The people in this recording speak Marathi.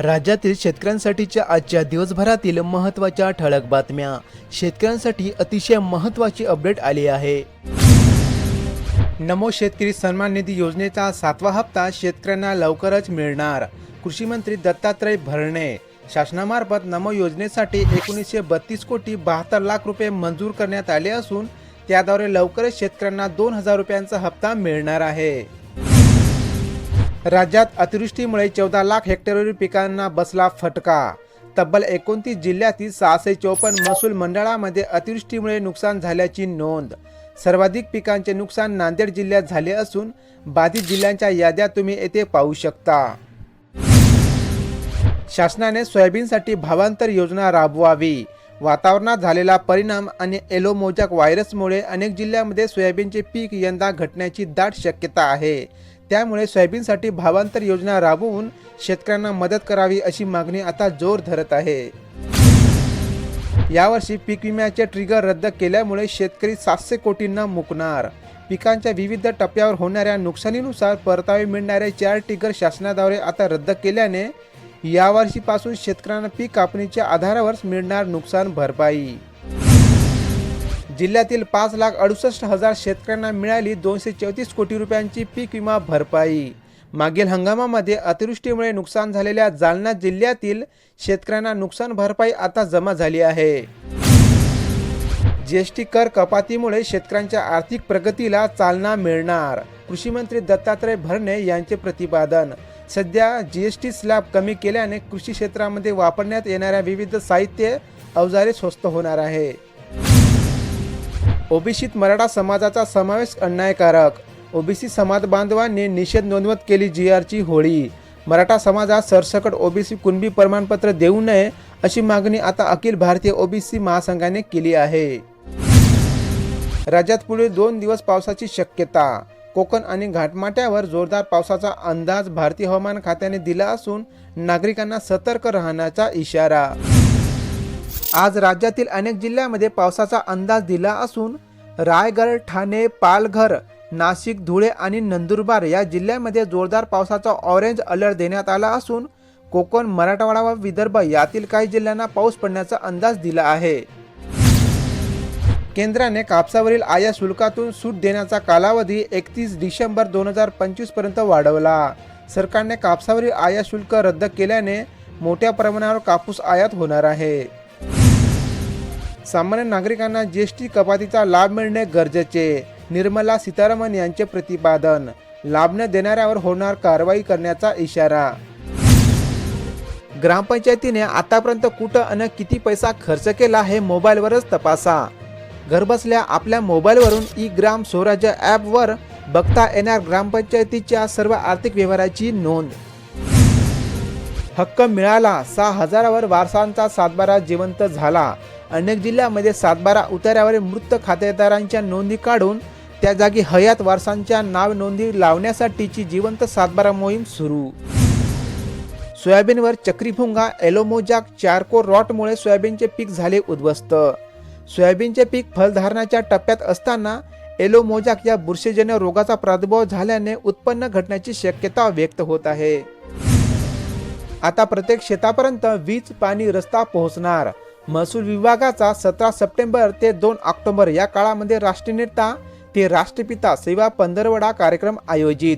राज्यातील शेतकऱ्यांसाठीच्या आजच्या दिवसभरातील महत्त्वाच्या ठळक बातम्या. शेतकऱ्यांसाठी अतिशय महत्त्वाची अपडेट आली आहे. नमो शेतकरी सन्मान निधी योजनेचा सातवा हप्ता शेतकऱ्यांना लवकरच मिळणार. कृषी मंत्री दत्तात्रय भरणे. शासनामार्फत नमो योजनेसाठी एकोणीसशे बत्तीस कोटी बहात्तर लाख रुपये मंजूर करण्यात आले असून त्याद्वारे लवकरच शेतकऱ्यांना दोन हजार रुपयांचा हप्ता मिळणार आहे. राज्यात अतिवृष्टीमुळे चौदा लाख हेक्टरवरील पिकांना बसला फटका. तब्बल एकोणतीस जिल्ह्यातील सहाशे चौपन्न महसूल मंडळामध्ये अतिवृष्टीमुळे नुकसान झाल्याची नोंद. सर्वाधिक पिकांचे नुकसान नांदेड जिल्ह्यात झाले असून बाधित जिल्ह्यांच्या याद्या तुम्ही येथे पाहू शकता. शासनाने सोयाबीनसाठी भावांतर योजना राबवावी. वातावरणात झालेला परिणाम आणि एलोमोजॅक व्हायरसमुळे अनेक जिल्ह्यांमध्ये सोयाबीनचे पीक यंदा घटण्याची दाट शक्यता आहे. त्यामुळे सोयाबीनसाठी भावांतर योजना राबवून शेतकऱ्यांना मदत करावी अशी मागणी आता जोर धरत आहे. यावर्षी पीक विम्याचे ट्रिगर रद्द केल्यामुळे शेतकरी सातशे कोटींना मुकणार. पिकांच्या विविध टप्प्यावर होणाऱ्या नुकसानीनुसार परतावे मिळणारे चार ट्रिगर शासनाद्वारे आता रद्द केल्याने यावर्षीपासून शेतकऱ्यांना पीक कापणीच्या आधारावरच मिळणार नुकसान भरपाई. जिल्ह्यातील पाच लाख अडुसष्ट हजार शेतकऱ्यांना मिळाली दोनशे चौतीस कोटी रुपयांची पीक विमा भरपाई. मागील हंगामामध्ये अतिवृष्टीमुळे नुकसान झालेल्या जालना जिल्ह्यातील शेतकऱ्यांना नुकसान भरपाई आता जमा झाली आहे. जीएसटी कर कपातीमुळे शेतकऱ्यांच्या आर्थिक प्रगतीला चालना मिळणार. कृषीमंत्री दत्तात्रय भरणे यांचे प्रतिपादन. सध्या जीएसटी स्लॅब कमी केल्याने कृषी क्षेत्रामध्ये वापरण्यात येणाऱ्या विविध साहित्य अवजारे स्वस्त होणार आहे. ओबीसीत मराठा समाजाचा समावेश अन्यायकारक. ओबीसी समाज बांधवांनी निषेध नोंदवत केली जी आरची होळी. मराठा समाजात सरसकट ओबीसी कुणबी प्रमाणपत्र देऊ नये अशी मागणी आता अखिल भारतीय ओबीसी महासंघाने केली आहे. राज्यात पुढील दोन दिवस पावसाची शक्यता. कोकण आणि घाटमाट्यावर जोरदार पावसाचा अंदाज भारतीय हवामान खात्याने दिला असून नागरिकांना सतर्क राहण्याचा इशारा. आज राज्यातील अनेक जिल्ह्यामध्ये पावसाचा अंदाज दिला असून रायगड ठाणे पालघर नाशिक धुळे आणि नंदुरबार या जिल्ह्यांमध्ये जोरदार पावसाचा ऑरेंज अलर्ट देण्यात आला असून कोकण मराठवाडा व विदर्भ यातील काही जिल्ह्यांना पाऊस पडण्याचा अंदाज दिला आहे. केंद्राने कापसावरील आयात शुल्कातून सूट देण्याचा कालावधी एकतीस डिसेंबर दोन हजार पंचवीसपर्यंत वाढवला. सरकारने कापसावरील आयात शुल्क रद्द केल्याने मोठ्या प्रमाणावर कापूस आयात होणार आहे. सामान्य नागरिकांना जीएसटी कपातीचा लाभ मिळणे गरजेचे. निर्मला सीतारामन यांचे प्रतिपादन. लाभ न देणाऱ्यावर होणार कारवाई करण्याचा इशारा. ग्रामपंचायतीने आतापर्यंत कुठं आणि किती पैसा खर्च केला हे मोबाईलवरच तपासा. घरबसल्या आपल्या मोबाईलवरून ई ग्राम स्वराज्य ॲपवर बघता येणार ग्रामपंचायतीच्या सर्व आर्थिक व्यवहाराची नोंद. हक्क मिळाला सहा हजारावर वारसांचा सातबारा जिवंत झाला. अनेक जिल्ह्यामध्ये सातबारा उतार्यावर मृत खातेदारांच्या नोंदी काढून त्या जागी हयात वारसांच्या नाव नोंदी लावण्यासाठीची जिवंत सातबारा मोहीम सुरू. सोयाबीनवर चक्रीभुंगा एलोमोजाक चारको रॉटमुळे सोयाबीनचे पीक झाले उद्ध्वस्त. सोयाबीनचे पीक फलधारणाच्या टप्प्यात असताना एलोमोजाक या बुरशीजन्य रोगाचा प्रादुर्भाव झाल्याने उत्पन्न घटण्याची शक्यता व्यक्त होत आहे. आता प्रत्येक शेतापर्यंत वीज पाणी रस्ता पोहोचणार. महसूल विभागाचा सतरा सप्टेंबर ते दोन ऑक्टोबर या काळामध्ये राष्ट्रीय नेता ते राष्ट्रपिता सेवा पंधरवडा कार्यक्रम आयोजित.